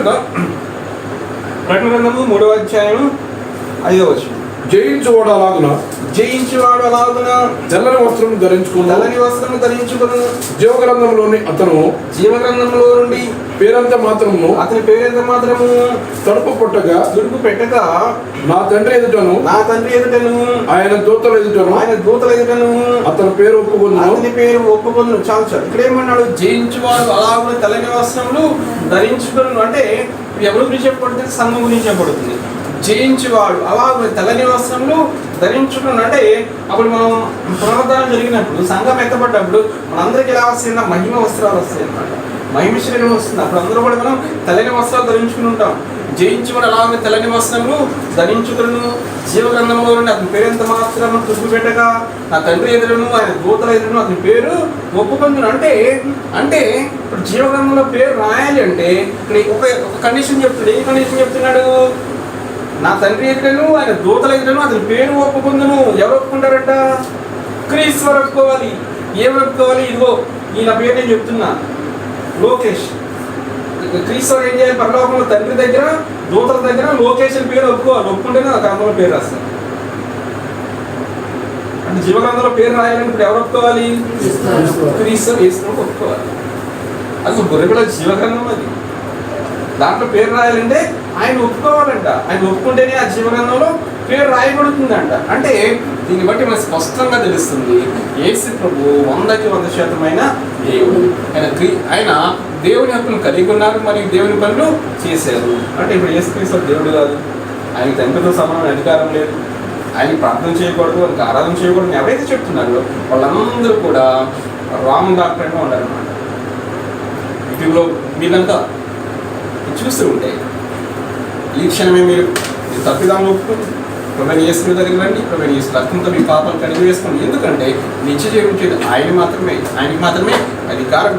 చూద్దాం ప్రకటన గ్రంథము మూడవ అధ్యాయం ఐదవ వచ్చిన జయించువాడు అలాగున? జయించేవాడు అలాగున? తెల్లని వస్త్రం ధరించుకున్న తెల్లని వస్త్రము ధరించుకును జీవగ్రంథంలోని అతను జీవగ్రంథంలో నుండి పేరంత మాత్రము అతని పేరెంత మాత్రము? తడుపు పుట్టగా దుడుకు పెట్టక నా తండ్రి ఎదుటను నా తండ్రి ఎదుటను ఆయన దూతల ఎదుటను ఆయన దూతల ఎదుటను అతని పేరు ఒప్పుకున్నాను అతని పేరు ఒప్పుకొను చాలు చాలు. ఇక్కడ ఏమన్నాడు? జయించువాడు అలాగున తెల్లని వస్త్రములు ధరించుకును అంటే ఎవరి గురించి చెప్పబడుతుంది? సంఘం గురించి చెప్పబడుతుంది. జయించువాడు. అలాగే తెల్లని వస్త్రములు ధరించుకుని అంటే అప్పుడు మనం పునరుద్ధానం జరిగినప్పుడు సంఘం ఎత్తబడ్డప్పుడు మనందరికీ ఎలా వస్తుంది మహిమ వస్త్రాలు వస్తాయి అన్నమాట మహిమ శరీరం వస్తుంది. అప్పుడు అందరూ కూడా మనం తెల్లని వస్త్రాలు ధరించుకుని ఉంటాం. జయించుకుని అలాగే తెల్లని వస్త్రము ధరించుకును జీవగ్రంథంలో నుండి అతని పేరు ఎంత మాత్రం తుప్పు పెట్టగా నా తండ్రి ఎదురును ఆయన దూతల ఎదురును అతని పేరు ఒప్పుకొందును అంటే అంటే ఇప్పుడు జీవగ్రంథంలో పేరు రాయాలి అంటే ఇక్కడ ఒక ఒక కండిషన్ చెప్తున్నాడు ఏ కండిషన్ చెప్తున్నాడు. నా తండ్రి ఎదుటను ఆయన దూతల ఎదుటను అతని పేరు ఒప్పుకుందును. ఎవరు ఒప్పుకుంటారట? క్రీశ్వర్ ఒప్పుకోవాలి. ఏమని ఒప్పుకోవాలి? ఇదిగో ఈయన పేరు నేను చెప్తున్నా. లోకేష్. క్రీశ్వర్ ఏం చేయాలి? పరలోకంలో తండ్రి దగ్గర దూతల దగ్గర లోకేష్ అని పేరు ఒప్పుకోవాలి. ఒప్పుకుంటేనే ఆ గ్రంథంలో పేరు రాస్తారు అంటే జీవగ్రంథంలో పేరు రాయాలని ఇప్పుడు ఎవరు ఒప్పుకోవాలి? క్రీస్తు వేసుకుని ఒప్పుకోవాలి. అది గొర్రెగడ జీవగ్రంథం అది. దాంట్లో పేరు రాయాలంటే ఆయన ఒప్పుకోవాలంట. ఆయన ఒప్పుకుంటేనే ఆ జీవగ్రంథంలో పేరు రాయబడుతుందంట. అంటే దీన్ని బట్టి మనకు స్పష్టంగా తెలుస్తుంది ఏసు ప్రభు వందకి వంద శాతమైన దేవుడు. ఆయన క్రీ- ఆయన దేవుని హక్కును కలిగి ఉన్నారు మరియు దేవుని పనులు చేశారు. అంటే ఇప్పుడు ఏసు క్రీస్తు దేవుడు కాదు. ఆయన తండ్రితో సమానమైన అధికారం లేదు. ఆయన ప్రార్థన చేయకూడదు ఆయనకు ఆరాధన చేయకూడదు ఎవరైతే చెప్తున్నారో వాళ్ళందరూ కూడా రాంగ్ డాక్టర్గా ఉండాలన్నమాట. యూట్యూబ్లో వీళ్ళంతా చూస్తూ ఉంటాయి ఈ క్షణమే మీరు మీరు తప్పిదాన్ని ఒప్పుకోండి ప్రొవైన్ చేసుకునే దగ్గర రండి ప్రొవైన్ చేసి రక్తంతో మీ పాపాలు కడిగి వేసుకోండి ఎందుకంటే నిత్య జీవించేది ఆయన మాత్రమే ఆయనకి మాత్రమే అధికారం